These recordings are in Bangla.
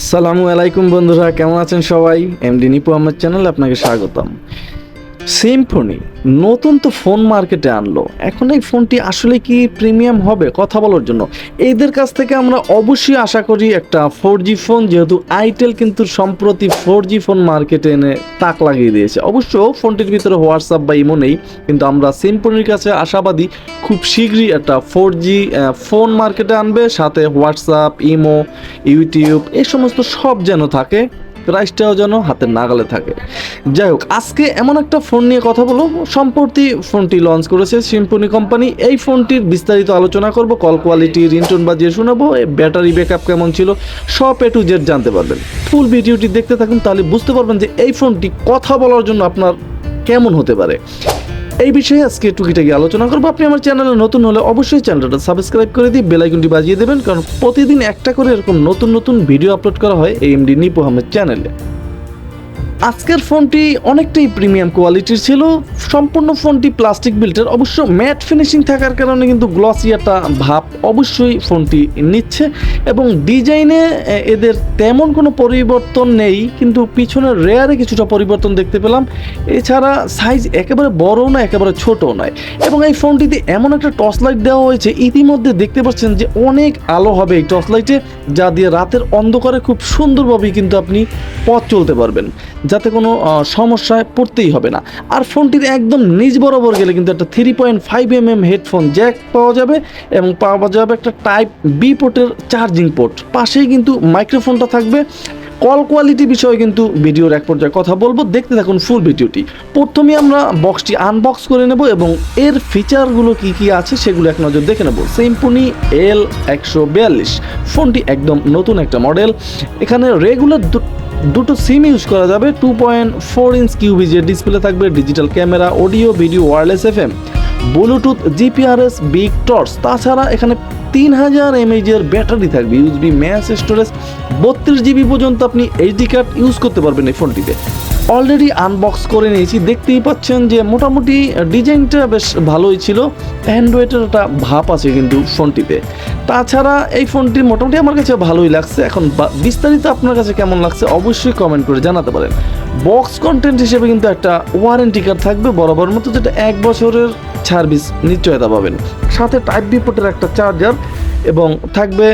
আসসালামু আলাইকুম বন্ধুরা কেমন আছেন সবাই? এমডি নিপু আমার চ্যানেলে আপনাকে স্বাগতম। সিম্ফনি নতুন তো ফোন মার্কেটে আনলো। এখন এই ফোনটি আসলে কি প্রিমিয়াম হবে? কথা বলার জন্য। এদের কাছ থেকে আমরা অবশ্যই আশা করি একটা ফোর জি ফোন যেহেতু আইটেল কিন্তু সম্প্রতি ফোর জি ফোন মার্কেটে এনে তাক লাগিয়ে দিয়েছে। অবশ্য ফোনটির ভিতরে হোয়াটসঅ্যাপ বা ইমো নেই, কিন্তু আমরা সিম্ফনির কাছে আশাবাদী খুব শীঘ্রই একটা ফোর জি ফোন মার্কেটে আনবে। সাথে হোয়াটসঅ্যাপ ইমো ইউটিউব এই সমস্ত সব যেন থাকে। প্রাইসটাও যেন হাতের নাগালে থাকে। যাই হোক, আজকে এমন একটা ফোন নিয়ে কথা বলব। সম্প্রতি ফোনটি লঞ্চ করেছে সিম্পনি কোম্পানি এই ফোনটির বিস্তারিত আলোচনা করব কল কোয়ালিটি রিংটোন বাজিয়ে শোনাবো ব্যাটারি ব্যাকআপ কেমন ছিল, সব এ টু জেড জানতে পারবেন। ফুল ভিডিওটি দেখতে থাকুন, তাহলে বুঝতে পারবেন যে এই ফোনটি কথা বলার জন্য আপনার কেমন হতে পারে। এই বিষয়ে আজকে টুকিটাকি আলোচনা করব। আপনি আমার চ্যানেলে নতুন হলে অবশ্যই চ্যানেলটা সাবস্ক্রাইব করে দিয়ে বেলাইকনটি বাজিয়ে দেবেন, কারণ প্রতিদিন একটা করে এরকম নতুন নতুন ভিডিও আপলোড করা হয় এই এমডি নিপু আহমেদ চ্যানেলে আজকের ফোনটি অনেকটাই প্রিমিয়াম কোয়ালিটির ছিল। সম্পূর্ণ ফোনটি প্লাস্টিক বিল্টের অবশ্য ম্যাট ফিনিশিং থাকার কারণে কিন্তু গ্লসিয়াটা ভাব অবশ্যই ফোনটি নিচ্ছে এবং ডিজাইনে এদের তেমন কোনো পরিবর্তন নেই, কিন্তু পিছনের রেয়ারে কিছুটা পরিবর্তন দেখতে পেলাম। এছাড়া সাইজ একেবারে বড়ও না একেবারে ছোটও নয়। এবং এই ফোনটিতে এমন একটা টর্চ লাইট দেওয়া হয়েছে, ইতিমধ্যে দেখতে পাচ্ছেন যে অনেক আলো হবে এই টর্চ লাইটে যা দিয়ে রাতের অন্ধকারে খুব সুন্দরভাবেই কিন্তু আপনি পথ চলতে পারবেন। যাতে কোনো সমস্যায় পড়তেই হবে না। আর ফোনটির একদম নিজ বরাবর গেলে কিন্তু একটা three point five M M headphone jack পাওয়া যাবে এবং পাওয়া যাবে একটা টাইপ বি পোর্টের চার্জিং পোর্ট পাশেই কিন্তু মাইক্রোফোনটা থাকবে। কল কোয়ালিটি বিষয়ে কিন্তু ভিডিওর এক পর্যায়ে কথা বলব। দেখতে থাকুন ফুল ভিডিওটি। প্রথমে আমরা বক্সটি আনবক্স করে নেব এবং এর ফিচারগুলো কি কি আছে সেগুলো এক নজর দেখে নেব। সিম্পনি এল একশো বিয়াল্লিশ। ফোনটি একদম নতুন একটা মডেল এখানে রেগুলার দুটো সিম ইউজ করা যাবে। টু পয়েন্ট ফোর ইঞ্চ কিউবিজের ডিসপ্লে থাকবে digital camera audio video wireless F M bluetooth GPRS big torch তাছাড়া এখানে তিন হাজার এমএইচের ব্যাটারি থাকবে ইউজবি ম্যাস স্টোরেজ বত্রিশ জিবি পর্যন্ত আপনি এইচডি কার্ড ইউজ করতে পারবেন এই ফোনটিতে। অলরেডি আনবক্স করে নিয়েছি, দেখতেই পাচ্ছেন যে মোটামুটি ডিজাইনটা বেশ ভালোই ছিল অ্যান্ড্রয়েডের একটা ভাব আছে কিন্তু ফোনটিতে। তাছাড়া এই ফোনটি মোটামুটি আমার কাছে ভালোই লাগছে, এখন বিস্তারিত আপনার কাছে কেমন লাগছে অবশ্যই কমেন্ট করে জানাতে পারেন। বক্স কন্টেন্ট হিসেবে কিন্তু একটা ওয়ারেন্টি কার্ড থাকবে, বরাবর মতো যেটা এক বছরের সার্ভিস নিশ্চয়তা পাবেন। সাথে টাইপ বি পোর্টের একটা চার্জার এবং থাকবে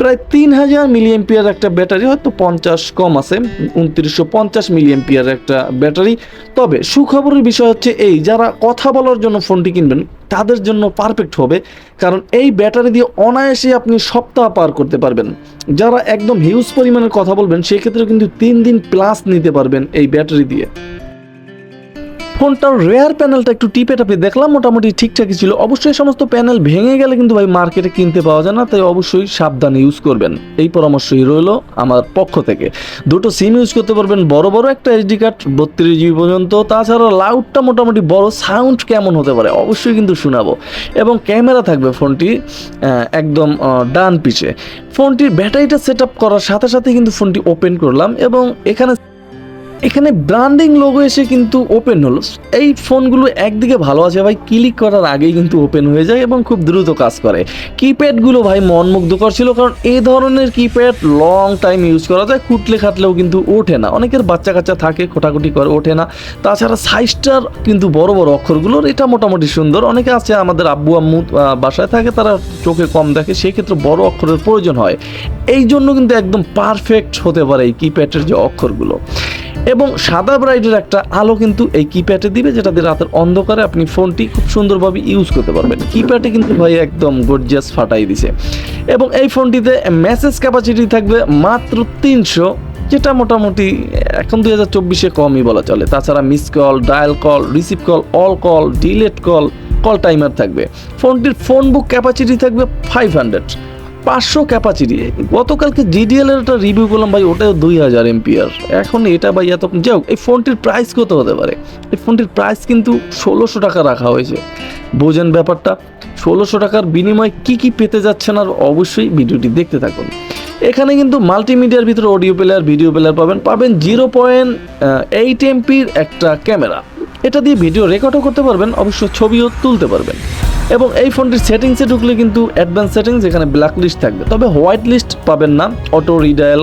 প্রায় তিন হাজার মিলিয়াম্পিয়ার একটা ব্যাটারি, হয়তো পঞ্চাশ কম আছে, উনত্রিশশো পঞ্চাশ মিলিয়াম্পিয়ার একটা ব্যাটারি। তবে সুখবরের বিষয় হচ্ছে এই, যারা কথা বলার জন্য ফোনটি কিনবেন, তাদের জন্য পারফেক্ট হবে, কারণ এই ব্যাটারি দিয়ে অনায়াসে আপনি সপ্তাহ পার করতে পারবেন। যারা একদম হিউজ পরিমাণের কথা বলবেন সেক্ষেত্রে কিন্তু তিন দিন প্লাস নিতে পারবেন এই ব্যাটারি দিয়ে। ফোনটার রেয়ার প্যানেলটা একটু টিপে টাপে দেখলাম, মোটামুটি ঠিকঠাকই ছিল। অবশ্যই সমস্ত প্যানেল ভেঙে গেলে কিন্তু ভাই মার্কেটে কিনতে পাওয়া যায় না, তাই অবশ্যই সাবধানে ইউজ করবেন। এই পরামর্শই রইল আমার পক্ষ থেকে। দুটো সিম ইউজ করতে পারবেন, বড় বড় একটা এইচডি কার্ড বত্রিশ জিবি পর্যন্ত। তাছাড়া লাউডটা মোটামুটি বড় সাউন্ড কেমন হতে পারে অবশ্যই কিন্তু শোনাবো। এবং ক্যামেরা থাকবে ফোনটি একদম ডান পিছে। ফোনটির ব্যাটারিটা সেট করার সাথে সাথে কিন্তু ফোনটি ওপেন করলাম এবং এখানে এখানে ব্র্যান্ডিং লোগো এসে কিন্তু ওপেন হলো। এই ফোনগুলো একদিকে ভালো আছে ভাই ক্লিক করার আগেই কিন্তু ওপেন হয়ে যায় এবং খুব দ্রুত কাজ করে। কিপ্যাডগুলো ভাই মনমুগ্ধকর ছিল কারণ এই ধরনের কিপ্যাড লং টাইম ইউজ করা যায় কুটলে খাটলেও কিন্তু ওঠে না। অনেকের বাচ্চা কাচ্চা থাকে, খোটাখুটি করে ওঠে না। তাছাড়া সাইজটার কিন্তু বড় বড় অক্ষরগুলোর এটা মোটামুটি সুন্দর। অনেকে আছে আমাদের আব্বু, আম্মু বাসায় থাকে, তারা চোখে কম দেখে, সেক্ষেত্রে বড় অক্ষরের প্রয়োজন হয়। এই জন্য কিন্তু একদম পারফেক্ট হতে পারে এই কিপ্যাডের যে অক্ষরগুলো। এবং সাদা ব্রাইটের একটা আলো কিন্তু এই কিপ্যাডে দিবে, যেটা দিয়ে রাতের অন্ধকারে আপনি ফোনটি খুব সুন্দরভাবে ইউজ করতে পারবেন। কিপ্যাডে কিন্তু ভাই একদম গর্জিয়াস ফাটাই দিছে। এবং এই ফোনটিতে মেসেজ ক্যাপাসিটি থাকবে মাত্র তিনশো, যেটা মোটামুটি এখন দুই হাজার চব্বিশে কমই বলা চলে। তাছাড়া miss call dial call receive call all call delete call call timer থাকবে। ফোনটির ফোন বুক ক্যাপাসিটি থাকবে ফাইভ হান্ড্রেড পাঁচশো ক্যাপাসিটি গতকালকে জিডিএল এর একটা রিভিউ করলাম, ভাই, ওটাও দুই হাজার এমপিআর এখন এটা, ভাই, এত যাই হোক, এই ফোনটির প্রাইস কত হতে পারে? এই ফোনটির প্রাইস কিন্তু ষোলোশো টাকা রাখা হয়েছে। বোঝেন ব্যাপারটা, ষোলোশো টাকার বিনিময়ে কি কি পেতে যাচ্ছেন আর অবশ্যই ভিডিওটি দেখতে থাকুন। এখানে কিন্তু মাল্টিমিডিয়ার ভিতরে অডিও প্লেয়ার ভিডিও প্লেয়ার পাবেন। পাবেন জিরো পয়েন্ট এইট এমপির একটা ক্যামেরা এটা দিয়ে ভিডিও রেকর্ডও করতে পারবেন, অবশ্য ছবিও তুলতে পারবেন। এবং এই ফোনটির সেটিংসে ঢুকলে কিন্তু অ্যাডভান্স সেটিংস এখানে ব্ল্যাক লিস্ট থাকবে। তবে হোয়াইট লিস্ট পাবেন না auto redial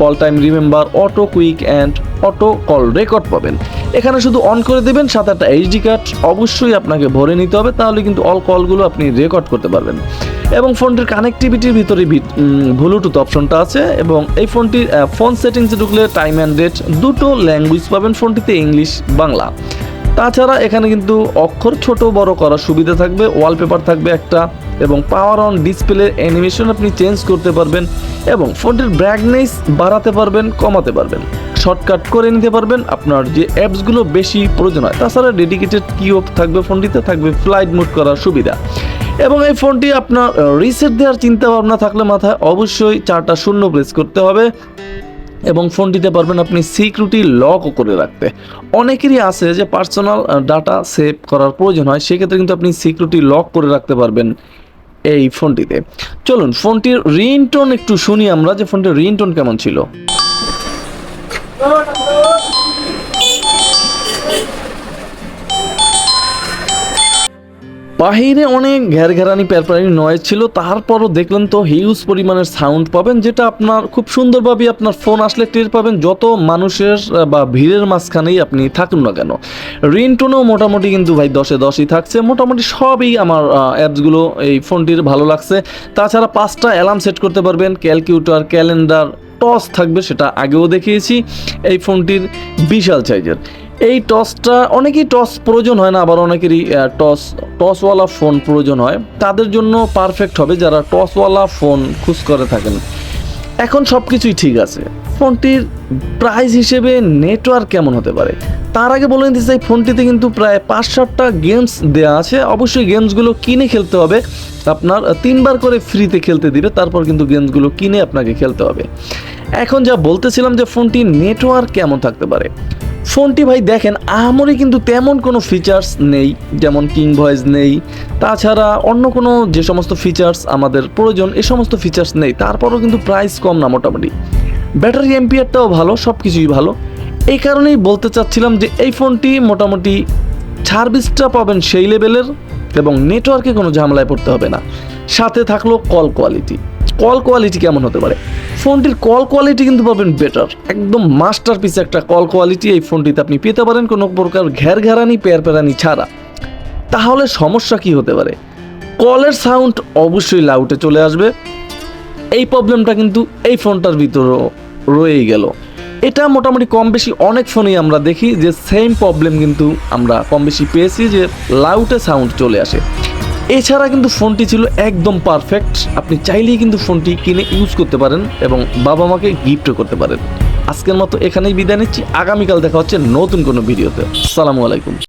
call time remember auto quick and auto call record পাবেন। এখানে শুধু অন করে দেবেন সাথে একটা এইচডি কার্ড অবশ্যই আপনাকে ভরে নিতে হবে, তাহলে কিন্তু অল কলগুলো আপনি রেকর্ড করতে পারবেন। এবং ফোনটির কানেক্টিভিটির ভিতরে ব্লুটুথ অপশনটা আছে, এবং এই ফোনটির ফোন সেটিংসে ঢুকলে টাইম অ্যান্ড ডেট দুটো ল্যাঙ্গুয়েজ পাবেন, ফোনটিতে ইংলিশ বাংলা। তাছাড়া এখানে কিন্তু অক্ষর ছোট বড় করার সুবিধা থাকবে ওয়ালপেপার থাকবে একটা, এবং পাওয়ার অন ডিসপ্লে অ্যানিমেশন আপনি চেঞ্জ করতে পারবেন এবং ফোনটির ব্রাইটনেস বাড়াতে পারবেন, কমাতে পারবেন। শর্টকাট করে নিতে পারবেন, আপনার যে অ্যাপসগুলো বেশি প্রয়োজন হয়। তাছাড়া ডেডিকেটেড কিও থাকবে ফোনটিতে, থাকবে ফ্লাইট মোড করার সুবিধা। এবং এই ফোনটি আপনার রিসেট দেওয়ার চিন্তা ভাবনা থাকলে মাথায় অবশ্যই চারটা শূন্য প্রেস করতে হবে। এবং ফোনটিতে পারবেন আপনি সিকিউরিটি লকও করে রাখতে। অনেকেরই আছে যে পার্সোনাল ডাটা সেভ করার প্রয়োজন হয়, সেক্ষেত্রে কিন্তু আপনি সিকিউরিটি লক করে রাখতে পারবেন এই ফোনটিতে চলুন ফোনটির রিংটোন একটু শুনি আমরা যে ফোনটির রিংটোন কেমন ছিল। বাহিরে অনেক ঘেরঘেরানি প্যারপ্যারানি নয়েজ ছিল, তারপরও দেখলেন তো হিউজ পরিমাণের সাউন্ড পাবেন, যেটা আপনার খুব সুন্দরভাবে আপনার ফোন আসলে টের পাবেন, যত মানুষের বা ভিড়ের মাঝখানেই আপনি থাকুন না কেন। রিংটোনও মোটামুটি কিন্তু ভাই দশে দশই থাকছে, মোটামুটি সবই আমার অ্যাপসগুলো এই ফোনটির ভালো লাগছে। তাছাড়া পাঁচটা অ্যালার্ম সেট করতে পারবেন ক্যালকুলেটর ক্যালেন্ডার টস থাকবে, সেটা আগেও দেখিয়েছি, এই ফোনটির বিশাল সাইজের এই টসটা, অনেকেই টস প্রয়োজন হয় না, আবার অনেকেরই টস, টসওয়ালা ফোন প্রয়োজন হয়। তাদের জন্য পারফেক্ট হবে যারা টসওয়ালা ফোন খুঁজ করে থাকেন। এখন সব কিছুই ঠিক আছে। ফোনটির প্রাইস হিসেবে নেটওয়ার্ক কেমন হতে পারে? তার আগে বলে নিতে চাই, ফোনটিতে কিন্তু প্রায় পাঁচ সাতটা গেমস দেওয়া আছে। অবশ্যই গেমসগুলো কিনে খেলতে হবে। আপনার তিনবার করে ফ্রিতে খেলতে দিবে, তারপর কিন্তু গেমসগুলো কিনে আপনাকে খেলতে হবে। এখন যা বলতেছিলাম যে ফোনটির নেটওয়ার্ক কেমন থাকতে পারে। ফোনটি ভাই দেখেন, আহামরি কিন্তু তেমন কোনো ফিচার্স নেই, যেমন কিং ভয়েস নেই। তাছাড়া অন্য কোনো যে সমস্ত ফিচার্স আমাদের প্রয়োজন এই সমস্ত ফিচার্স নেই। তারপরও কিন্তু প্রাইস কম না মোটামুটি। ব্যাটারি এমপিআরটাও ভালো সব কিছুই ভালো। এই কারণেই বলতে চাচ্ছিলাম যে এই ফোনটি মোটামুটি সার্ভিসটা পাবেন সেই লেভেলের এবং নেটওয়ার্কে কোনো ঝামেলায় পড়তে হবে না। সাথে থাকল কল কোয়ালিটি কল কোয়ালিটি কেমন হতে পারে? ফোনটির কল কোয়ালিটি কিন্তু পাবেন বেটার একদম মাস্টার পিস একটা কল কোয়ালিটি এই ফোনটিতে আপনি পেতে পারেন কোনো প্রকার ঘের ঘেরানি, পেয়ার পেরানি ছাড়া। তাহলে সমস্যা কি হতে পারে? কলের সাউন্ড অবশ্যই লাউটে চলে আসবে। এই প্রবলেমটা কিন্তু এই ফোনটার ভিতরেও রয়েই গেল। এটা মোটামুটি কম বেশি অনেক ফোনেই আমরা দেখি যে সেম প্রবলেম কিন্তু আমরা কম বেশি পেয়েছি যে লাউটে সাউন্ড চলে আসে। এছাড়া কিন্তু ফোনটি ছিল একদম পারফেক্ট আপনি চাইলেই কিন্তু ফোনটি কিনে ইউজ করতে পারেন এবং বাবা মাকে গিফটও করতে পারেন। আজকের মতো এখানেই বিদায় নিচ্ছি। আগামীকাল দেখা হচ্ছে নতুন কোনো ভিডিওতে সালামু আলাইকুম।